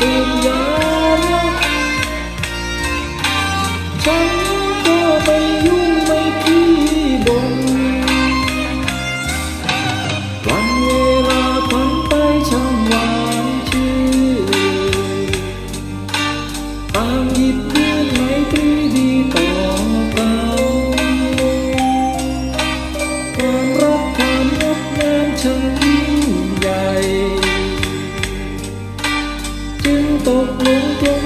Savior. tốt luôn luôn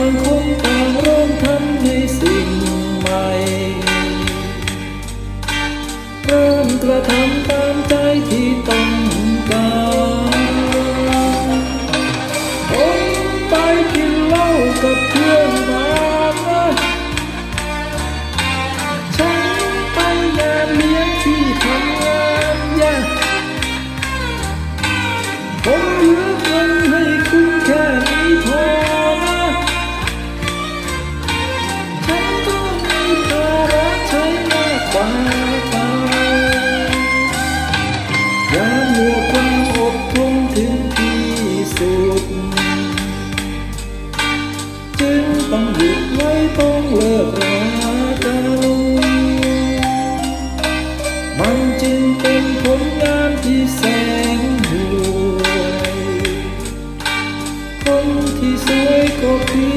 างคนต่างเริ่มทำในสิ่งใหม่ เริ่มกระทำ ยามเหลือความอดทนถึงที่สุด จึงต้องหยุดไว้ต้องเลิกรากัน มันจึงเป็นผลงานที่แสนห่วยคนที่สวยก็คือ